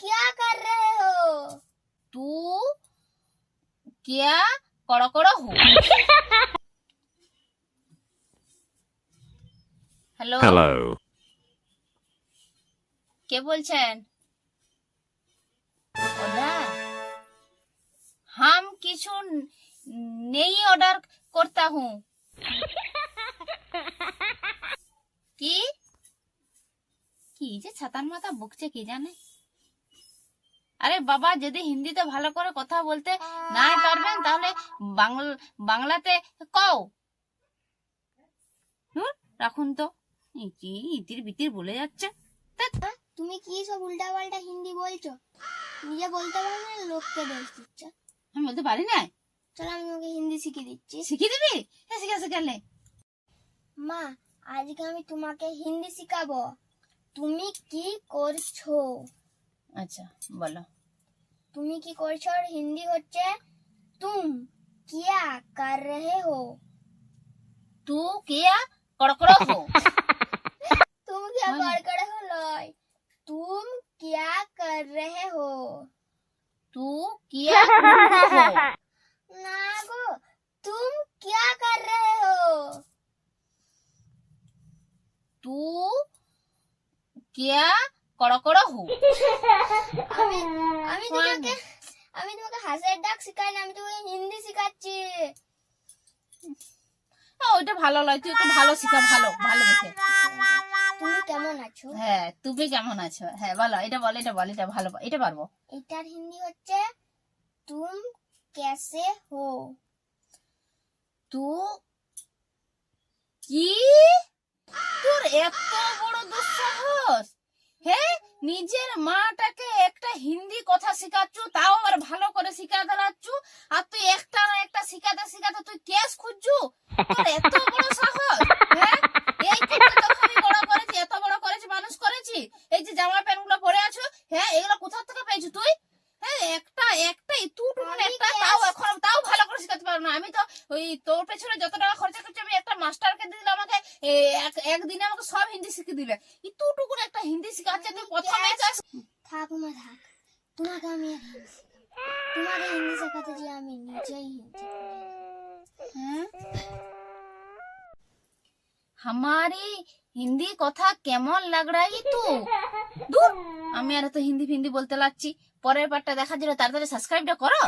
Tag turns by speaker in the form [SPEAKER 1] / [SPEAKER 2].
[SPEAKER 1] क्या कर रहे हो
[SPEAKER 2] तू क्या কড় কড় হো হ্যালো
[SPEAKER 3] Hello.
[SPEAKER 2] কে বলছেন অর্ডার হাম কিছু নেই অর্ডার করতা হুঁ কি কি যে ছাতার মাথা বকছে কি জানে আরে বাবা যদি হিন্দিতে ভালো করে কথা বলতে নাই পারবেন তাহলে বাংলা বাংলাতে কও। হুম রাখুন তো। কি ইতির বিতির বলে যাচ্ছে।
[SPEAKER 1] তুমি কি সব উল্টা পাল্টা হিন্দি বলছো? নিজে বলতে পারো না লোককে দোষ দিচ্ছ।
[SPEAKER 2] আমি বলতে পারি না
[SPEAKER 1] চলো আমি ওকে হিন্দি শিখিয়ে দিচ্ছি।
[SPEAKER 2] শিখিয়ে দিবি? হ্যাঁ শিখে শিখালে
[SPEAKER 1] মা আজকে আমি তোমাকে হিন্দি শিখাবো। তুমি কি করছ?
[SPEAKER 2] আচ্ছা বলো
[SPEAKER 1] তুমি কি করছো আর হিন্দি হচ্ছে তুম কিয়া কর রহে হো
[SPEAKER 2] তু কিয়া কড়কড় হো তুম
[SPEAKER 1] কিয়া কড়কড় হো লয় তুম কিয়া কর রহে হো
[SPEAKER 2] তু কিয়া
[SPEAKER 1] না গো তুম কিয়া কর রহে হো
[SPEAKER 2] তু কিয়া হো।
[SPEAKER 1] আমি আমি হ্যাঁ, তোমাকে হ্যাঁ। আমি তোমাকে হাসের ডাক শেখাই না আমি তোমাকে হিন্দি শেখাচ্ছি।
[SPEAKER 2] ওটা ভালো তুই একটু ভালো শিখা ভালো ভালো দেখে।
[SPEAKER 1] তুমি কেমন আছো?
[SPEAKER 2] হ্যাঁ তুমি কেমন আছো? হ্যাঁ বলো এটা বলো এটা বলো এটা ভালো এটা পারব।
[SPEAKER 1] এটার হিন্দি হচ্ছে তুম কেসে হো?
[SPEAKER 2] তু কি? তোর এত বড় দুঃসাহস! নিজের মাটাকে একটা হিন্দি কথা শিখাচ্ছু তাও আবার ভালো করে শিখা দাঁড়াচ্ছু আর তুই একটা না একটা শিখাতে শিখাতে তুই কেস খুঁজছু? এত বড় সাহস হ্যাঁ? এই আমি বড় করেছি এত বড় করেছি মানুষ করেছি? এই যে জামা প্যান্টগুলো পরে আছো হ্যাঁ এগুলো কোথা থেকে পেয়েছ তুই? হ্যাঁ একটা একটা ইতুটু একটা তাও এখন তাও ভালো করে শিখাতে পারো না। আমি তো ওই তোর পেছনে যত টাকা খরচা করছি মাস্টারকে দিলে আমাকে এ, এক- একদিনে আমাকে সব হিন্দি শিখিয়ে দিলে ইতুটুকু একটা হিন্দি শিখাচ্ছে তুই প্রথমে যাস
[SPEAKER 1] থাক মা থাক তোমাকে আমি আর হিন্দি শেখাবো। তোমাকে হিন্দি শেখাতে যে আমি নিজেই হিন্দি
[SPEAKER 2] হ্যাঁ? हमारी হিন্দি কথা কেমন লাগ রাহি তু দূর আমি আর তো হিন্দি ফিন্দি বলতে লাগছি পরের পার্টটা দেখার জন্য তাড়াতাড়ি সাবস্ক্রাইবটা করো